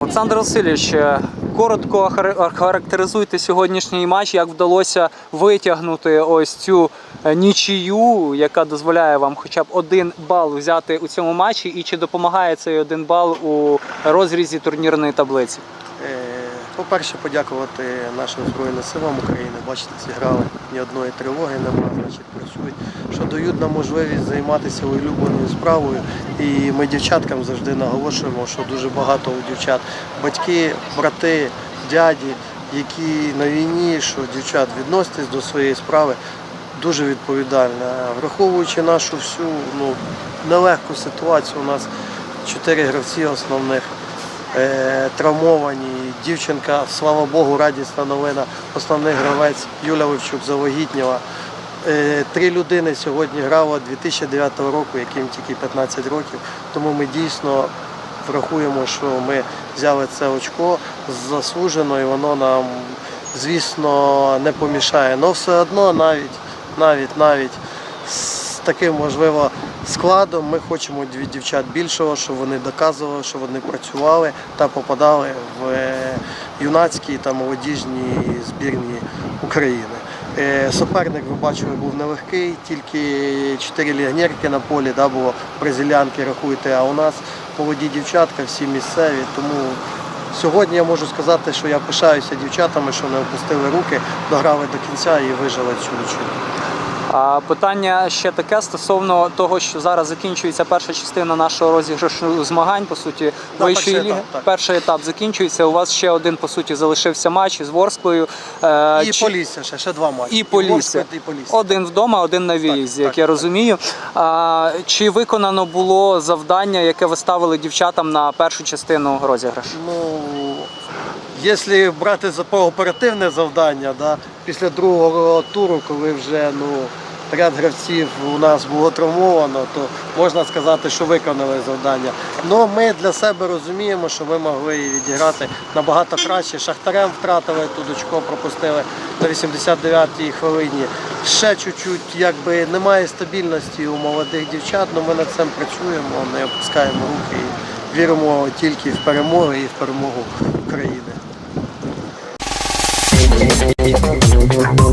Олександр Васильович, е, коротко характеризуйте сьогоднішній матч, як вдалося витягнути ось цю е, нічию, яка дозволяє вам хоча б один бал взяти у цьому матчі, і чи допомагає цей один бал у розрізі турнірної таблиці? По-перше, подякувати нашим Збройним силам України. Бачите, зіграли ні одної тривоги немає, значить працюють, що дають нам можливість займатися улюбленою справою. І ми дівчаткам завжди наголошуємо, що дуже багато у дівчат батьки, брати, дяді, які на війні, що дівчат відноситесь до своєї справи дуже відповідально. Враховуючи нашу всю ну, нелегку ситуацію, у нас чотири гравці основних травмовані. Дівчинка, слава Богу, радісна новина. Основний гравець Юля Вовчук завагітніла. Е, Три людини сьогодні грало 2009 року, яким тільки 15 років. Тому ми дійсно врахуємо, що ми взяли це очко заслужено, і воно нам, звісно, не помішає. Але все одно навіть, навіть, навіть таким можливо складом ми хочемо від дівчат більшого, щоб вони доказували, що вони працювали та попадали в е, юнацькі та молодіжні збірні України. Е, Суперник, ви бачили, був нелегкий, тільки чотири лігнерки на полі, да, було бразилянки, рахуйте, а у нас молоді дівчатка, всі місцеві. Тому сьогодні я можу сказати, що я пишаюся дівчатами, що не опустили руки, дограли до кінця і вижили цю нічию. Питання ще таке стосовно того, що зараз закінчується перша частина нашого розіграшу змагань. По суті, Да, вищої перший ліги. етап. Перший етап закінчується. У вас ще один по суті залишився матч із Ворсклою. Е, І чи- Полісся ще, ще два матчі. І Полісся. І Полісся. Один вдома, один на виїзді, так, як я так. розумію. А, чи виконано було завдання, яке ви ставили дівчатам на першу частину розіграшу? Ну, якщо брати за оперативне завдання, да, після другого туру, коли вже ну, ряд гравців у нас було травмовано, то можна сказати, що виконали завдання. Ну, ми для себе розуміємо, що ми могли відіграти набагато краще. Шахтарем втратили тут очко, пропустили на 89-й хвилині. Ще чуть-чуть, якби немає стабільності у молодих дівчат, але ми над цим працюємо, не опускаємо руки і віримо тільки в перемогу і в перемогу України. Thank you.